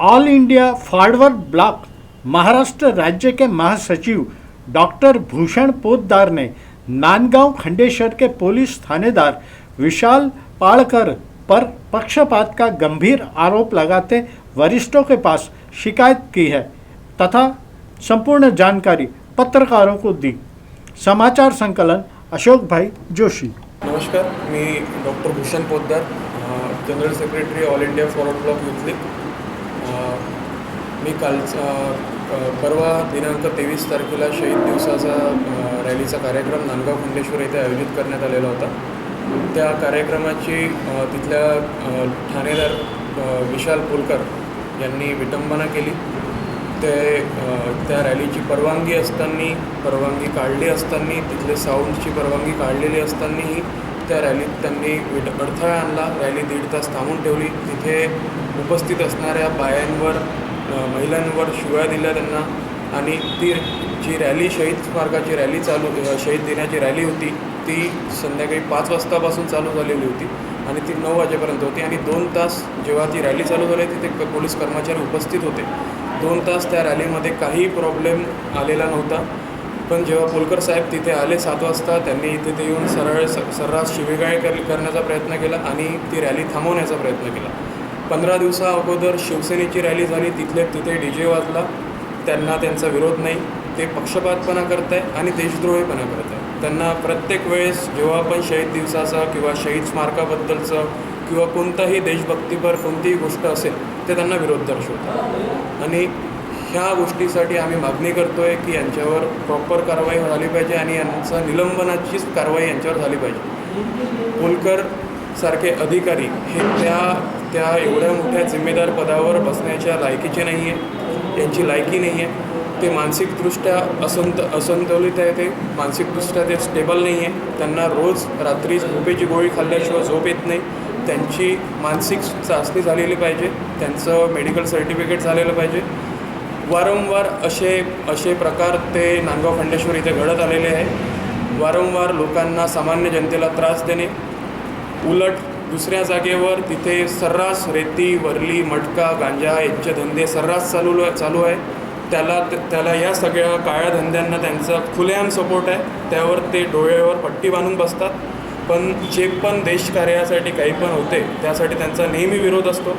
All India Forward Bloc Maharashtra राज्य के महासचिव डॉक्टर भूषण पोद्दार ने नांदगांव खंडेश्वर के पुलिस थानेदार विशाल पाड़कर पर पक्षपात का गंभीर आरोप लगाते वरिष्ठों के पास शिकायत की है तथा संपूर्ण जानकारी पत्रकारों को दी समाचार संकलन अशोक भाई जोशी नमस्कार मी doctor Bhushan Poddar general secretary All India Forward Bloc Youth League मी कालचा परवा दिनांक तेवीस तारखेला शहीद दिवसाचा रॅलीचा कार्यक्रम नांदगाव खंडेश्वर येथे आयोजित करण्यात आलेला होता. त्या कार्यक्रमाची तिथल्या ठाणेदार विशाल पोलकर यांनी विटंबना केली. ते त्या रॅलीची परवानगी असताना परवानगी काढली असताना तिथले साऊंडची परवानगी काढलेली असतानाही त्या रॅलीत त्यांनी अडथळा आणला. रॅली दीड तास थांबून ठेवली. तिथे उपस्थित असणाऱ्या बायांवर महिलांवर शिव्या दिल्या त्यांना. आणि ती जी रॅली शहीद स्मारकाची रॅली चालू शहीद दिनाची रॅली होती ती संध्याकाळी पाच वाजतापासून चालू झालेली होती. आणि ती नऊ वाजेपर्यंत होती. आणि दोन तास जेव्हा ती रॅली चालू झाली तिथे पोलीस कर्मचारी उपस्थित होते. दोन तास त्या रॅलीमध्ये काही प्रॉब्लेम आलेला नव्हता. पण जेव्हा पोलकर साहेब तिथे आले सात वाजता त्यांनी इथे ते येऊन सरळ स सर्रास शिवेगाळ कर करण्याचा प्रयत्न केला आणि ती रॅली थांबवण्याचा प्रयत्न केला. पंधरा दिवसा अगोदर शिवसेनेची रॅली झाली तिथले तिथे डी जे वाजला. त्यांना त्यांचा विरोध नाही. ते पक्षपातपणा करत आहे आणि देशद्रोहीपणा करत आहे त्यांना प्रत्येक वेळेस जेव्हा पण शहीद दिवसाचा किंवा शहीद स्मारकाबद्दलचं किंवा कोणताही देशभक्तीपर कोणतीही गोष्ट असेल ते त्यांना विरोध दर्शवतात. आणि ह्या गोष्टीसाठी आम्ही मागणी करतो आहे की यांच्यावर प्रॉपर कारवाई झाली पाहिजे आणि यांचा निलंबनाचीच कारवाई यांच्यावर झाली पाहिजे. पोलकर सारखे अधिकारी हे त्या त्या एवढ्या मोठ्या जिम्मेदार पदावर बसण्याच्या लायकीचे नाही आहे यांची लायकी नाही आहे ते मानसिकदृष्ट्या असंत असंतुलित आहे ते मानसिकदृष्ट्या ते स्टेबल नाही आहे त्यांना रोज रात्री झोपेची गोळी खाल्ल्याशिवाय झोप येत नाही. त्यांची मानसिक चाचणी झालेली पाहिजे. त्यांचं मेडिकल सर्टिफिकेट झालेलं पाहिजे. वारंवार असे असे प्रकार ते नांदगाव खंडेश्वर इथे घडत आलेले आहे. वारंवार लोकांना सामान्य जनतेला त्रास देणे. उलट दुसऱ्या जागेवर तिथे सर्रास रेती वरली मटका गांजा यांचे धंदे सर्रास चालू चालू आहे. त्याला त्याला या सगळ्या काळ्या धंद्यांना त्यांचा खुलेआम सपोर्ट आहे. त्यावर ते डोळ्यावर पट्टी बांधून बसतात. पण जे पण देशकार्यासाठी काही पण होते त्यासाठी त्यांचा नेहमी विरोध असतो.